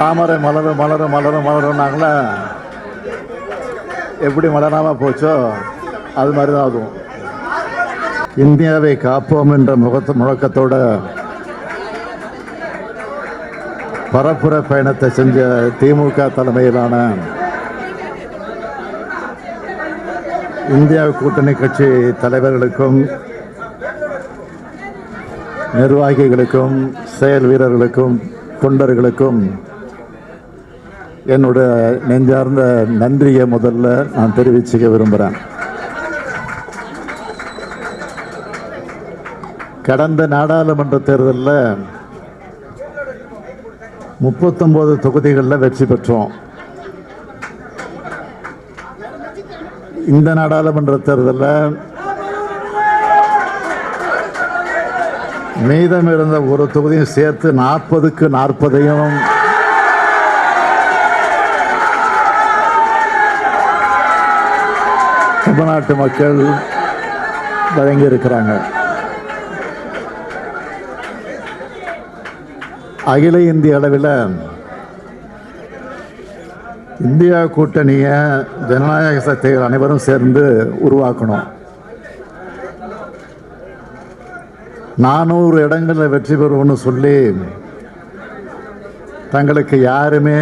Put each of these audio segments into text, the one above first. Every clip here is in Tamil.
தாமரை மலரும் மலரும் மலரும் மலரும்னாங்களே எப்படி மலராமல் போச்சோ அது மாதிரி தான் ஆகும். இந்தியாவை காப்போம் என்ற முகத்து முழக்கத்தோட பரப்புற பயணத்தை செஞ்ச திமுக தலைமையிலான இந்தியா கூட்டணி கட்சி தலைவர்களுக்கும் நிர்வாகிகளுக்கும் செயல் வீரர்களுக்கும் தொண்டர்களுக்கும் என்னோட நெஞ்சார்ந்த நன்றியை முதல்ல நான் தெரிவிச்சுக்க விரும்புகிறேன் கடந்த நாடாளுமன்ற தேர்தலில் முப்பத்தொம்போது தொகுதிகளில் வெற்றி பெற்றோம். இந்த நாடாளுமன்ற தேர்தலில் மீதம் இருந்த ஒரு தொகுதியும் சேர்த்து நாற்பதுக்கு நாற்பதையும் தமிழ்நாட்டு மக்கள் வழங்கி இருக்கிறாங்க. அகில இந்திய அளவில் இந்தியா கூட்டணியை ஜனநாயக சக்திகள் அனைவரும் சேர்ந்து உருவாக்கணும். நானூறு இடங்களில் வெற்றி பெறுவோம்னு சொல்லி தங்களுக்கு யாருமே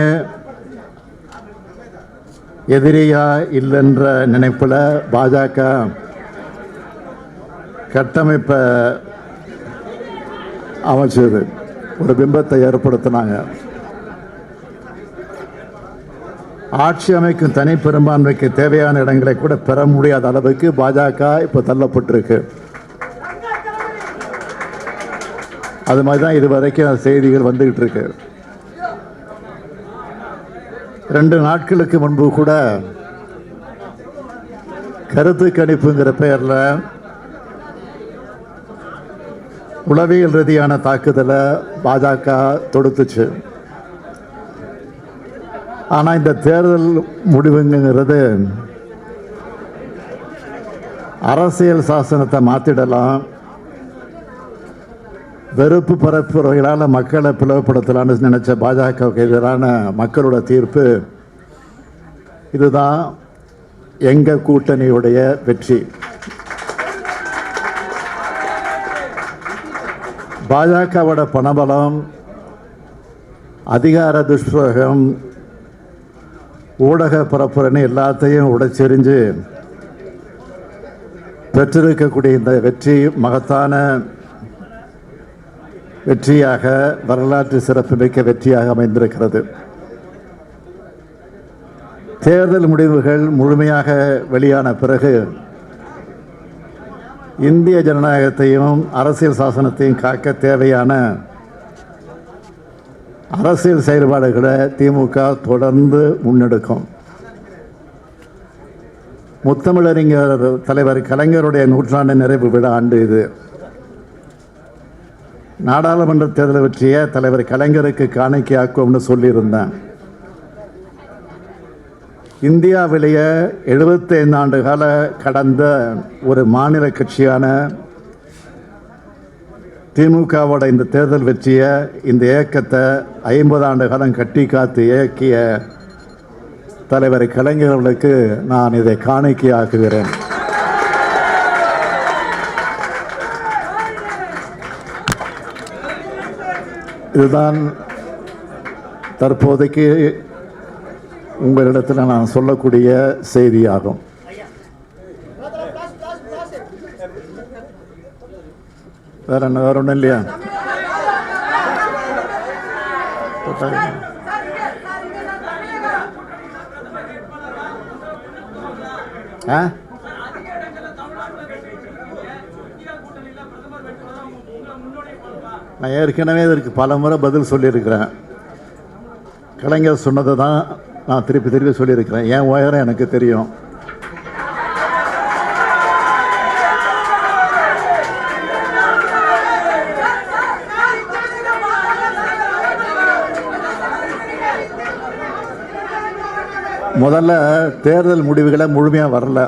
எதிரியா இல்லைன்ற நினைப்பில் பாஜக கட்டமைப்பை அமைச்சது. ஒரு பிம்பத்தை ஏற்படுத்தினாங்க. ஆட்சி அமைக்கும் தனி பெரும்பான்மைக்கு தேவையான இடங்களை கூட பெற முடியாத அளவுக்கு பாஜக இப்போ தள்ளப்பட்டிருக்கு. அது மாதிரி தான் இது வரைக்கும் செய்திகள் வந்துகிட்டு இருக்கு. ரெண்டு நாட்களுக்கு முன்பு கூட கருத்து கணிப்புங்கிற பெயரில் உளவியல் ரீதியான தாக்குதலை பாஜக தொடுத்துச்சு. ஆனால் இந்த தேர்தல் முடிவுங்கிறது அரசியல் சாசனத்தை மாற்றிடலாம் வெறுப்பு பரப்புரைகளால் மக்களை பிளவுபடுத்தலாம்னு நினச்ச பாஜகவுக்கு எதிரான மக்களோட தீர்ப்பு இதுதான் எங்கள் கூட்டணியுடைய வெற்றி. பாஜகவோட பணபலம் அதிகார துஷ்பிரகம் ஊடக பரப்புரைன்னு எல்லாத்தையும் உடைச்செறிஞ்சு பெற்றிருக்கக்கூடிய இந்த வெற்றி மகத்தான வெற்றியாக வரலாற்று சிறப்புமிக்க வெற்றியாக அமைந்திருக்கிறது. தேர்தல் முடிவுகள் முழுமையாக வெளியான பிறகு இந்திய ஜனநாயகத்தையும் அரசியல் சாசனத்தையும் காக்க தேவையான அரசியல் செயல்பாடுகளை திமுக தொடர்ந்து முன்னெடுக்கும். முத்தமிழறிஞர் தலைவர் கலைஞருடைய நூற்றாண்டு நிறைவு விழா ஆண்டு இது. நாடாளுமன்ற தேர்தலை பற்றிய தலைவர் கலைஞருக்கு காணிக்கையாக்கும்னு சொல்லியிருந்தேன். இந்தியாவிலேயே 75 ஆண்டு கால கடந்த ஒரு மாநில கட்சியான திமுகவோட இந்த தேர்தல் வெற்றியை இந்த இயக்கத்தை ஐம்பது ஆண்டு காலம் கட்டி காத்து இயக்கிய தலைவர் கலைஞர்களுக்கு நான் இதை காணிக்கையாக்குகிறேன். இதுதான் தற்போதைக்கு உங்களிடத்தில் நான் சொல்லக்கூடிய செய்தியாகும். வேற என்ன வேற ஒன்றும் இல்லையா? ஆ? நான் ஏற்கனவே இதற்கு பல முறை பதில் சொல்லியிருக்கிறேன். கலைஞர் சொன்னதை தான் நான் திருப்பி திருப்பி சொல்லியிருக்கிறேன். என் உயரம் எனக்கு தெரியும். முதல்ல தேர்தல் முடிவுகளை முழுமையாக வரல.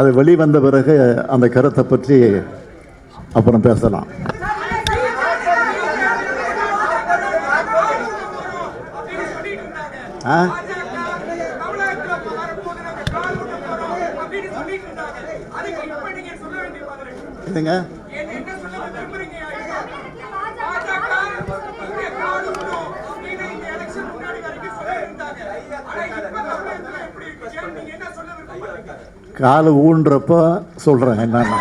அது வெளிவந்த பிறகு அந்த கருத்தை பற்றி அப்புறம் பேசலாம். ஆ? இதுங்க காலு ஊன்றப்போ சொல்கிறேன் என்னன்னா.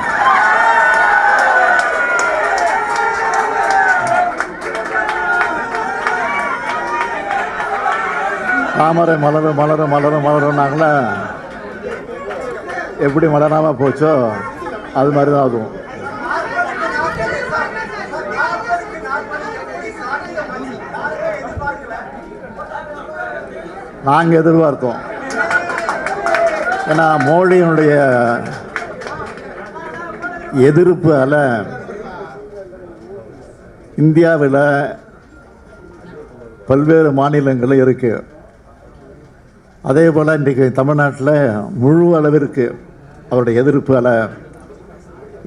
தாமரை மலரும் மலரும் மலரும் மலரும்னாங்களே எப்படி மலராமல் போச்சோ அது மாதிரி தான் அதுவும் நாங்கள் எதிர்பார்த்தோம். ஏன்னா மோடியினுடைய எதிர்ப்பு அல இந்தியாவில் பல்வேறு மாநிலங்களும் இருக்குது அதே போல் இன்றைக்கு தமிழ்நாட்டில் முழு அளவிற்கு அவருடைய எதிர்ப்பு அல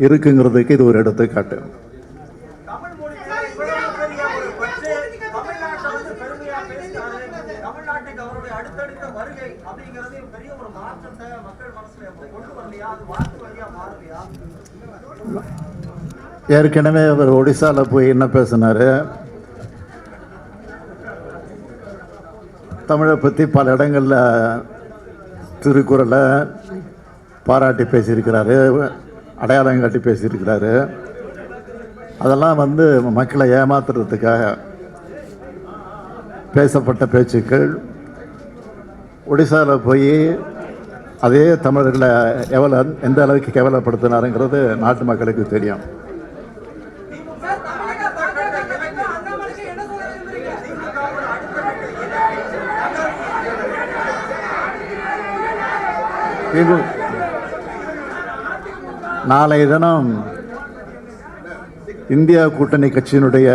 இருக்குங்கிறதுக்கு இது ஒரு எடுத்துக்காட்டு. ஏற்கனவே அவர் ஒடிசாவில் போய் என்ன பேசினார் பற்று, தமிழ்நாட்டை வந்து பெருமையா பேசினாரு. தமிழ்நாட்டுக்கு அவருடைய அடுத்தடுத்த வருகை அப்படிங்கிறது பெரிய ஒரு மாற்றத்தை மக்கள் மனசுல எப்ப கொண்டு வரலையா அது வாக்கு வழியா மாறலையா ஏற்கனவே அவர் ஒடிசாவில் போய் என்ன பேசினார் தமிழை பற்றி பல இடங்களில் திருக்குறளை பாராட்டி பேசியிருக்கிறாரு அடையாளம் காட்டி பேசியிருக்கிறாரு. அதெல்லாம் வந்து மக்களை ஏமாத்துறதுக்காக பேசப்பட்ட பேச்சுக்கள். ஒடிசாவில் போய் அதே தமிழர்களை எவ்வளோ எந்த அளவுக்கு கேவலப்படுத்தினாருங்கிறது நாட்டு மக்களுக்கு தெரியும். இது நாளைய தினம் இந்தியா கூட்டணி கட்சியினுடைய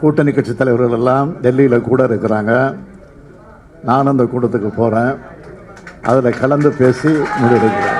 கூட்டணி கட்சி தலைவர்கள் எல்லாம் டெல்லியில் கூட இருக்கிறாங்க. நானும் அந்த கூட்டத்துக்கு போகிறேன் அதில் கலந்து பேசி முடிவெடுக்கிறேன்.